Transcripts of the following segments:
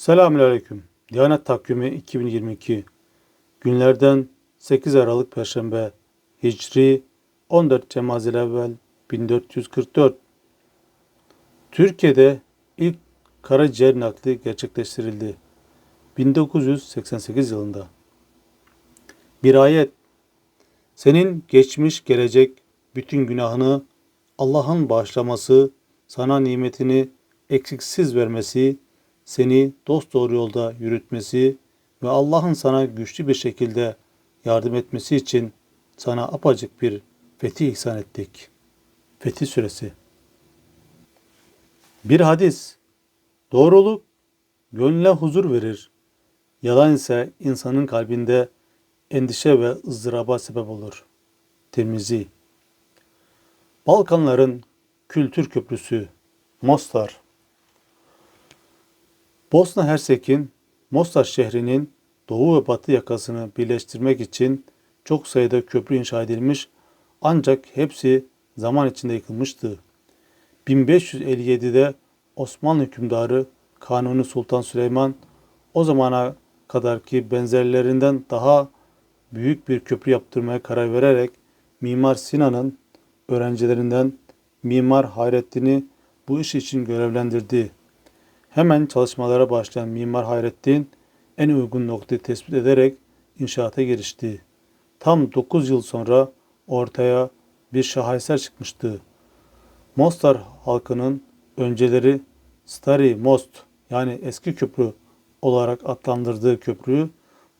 Selamünaleyküm. Diyanet Takvimi 2022 günlerden 8 Aralık Perşembe Hicri 14 Cemazilevvel 1444 Türkiye'de ilk karaciğer nakli gerçekleştirildi. 1988 yılında. Bir ayet senin geçmiş gelecek bütün günahını Allah'ın bağışlaması, sana nimetini eksiksiz vermesi, seni dosdoğru yolda yürütmesi ve Allah'ın sana güçlü bir şekilde yardım etmesi için sana apacık bir fetih ihsan ettik. Fetih Suresi Bir hadis, doğruluk gönle huzur verir, yalan ise insanın kalbinde endişe ve ızdıraba sebep olur. Tirmizi Balkanların kültür köprüsü Mostar Bosna Hersek'in Mostar şehrinin doğu ve batı yakasını birleştirmek için çok sayıda köprü inşa edilmiş ancak hepsi zaman içinde yıkılmıştı. 1557'de Osmanlı hükümdarı Kanuni Sultan Süleyman o zamana kadarki benzerlerinden daha büyük bir köprü yaptırmaya karar vererek Mimar Sinan'ın öğrencilerinden Mimar Hayrettin'i bu iş için görevlendirdi. Hemen çalışmalara başlayan Mimar Hayrettin en uygun noktayı tespit ederek inşaata girişti. Tam 9 yıl sonra ortaya bir şaheser çıkmıştı. Mostar halkının önceleri Stari Most yani eski köprü olarak adlandırdığı köprüyü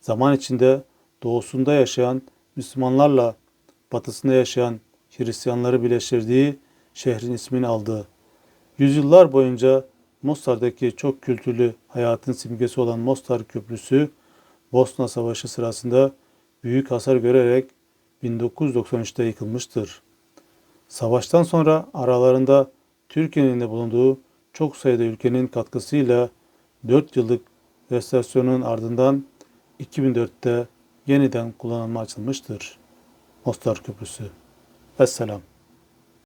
zaman içinde doğusunda yaşayan Müslümanlarla batısında yaşayan Hristiyanları birleştirdiği şehrin ismini aldı. Yüzyıllar boyunca Mostar'daki çok kültürlü hayatın simgesi olan Mostar Köprüsü, Bosna Savaşı sırasında büyük hasar görerek 1993'te yıkılmıştır. Savaştan sonra aralarında Türkiye'nin de bulunduğu çok sayıda ülkenin katkısıyla 4 yıllık restorasyonun ardından 2004'te yeniden kullanıma açılmıştır. Mostar Köprüsü. Vesselam.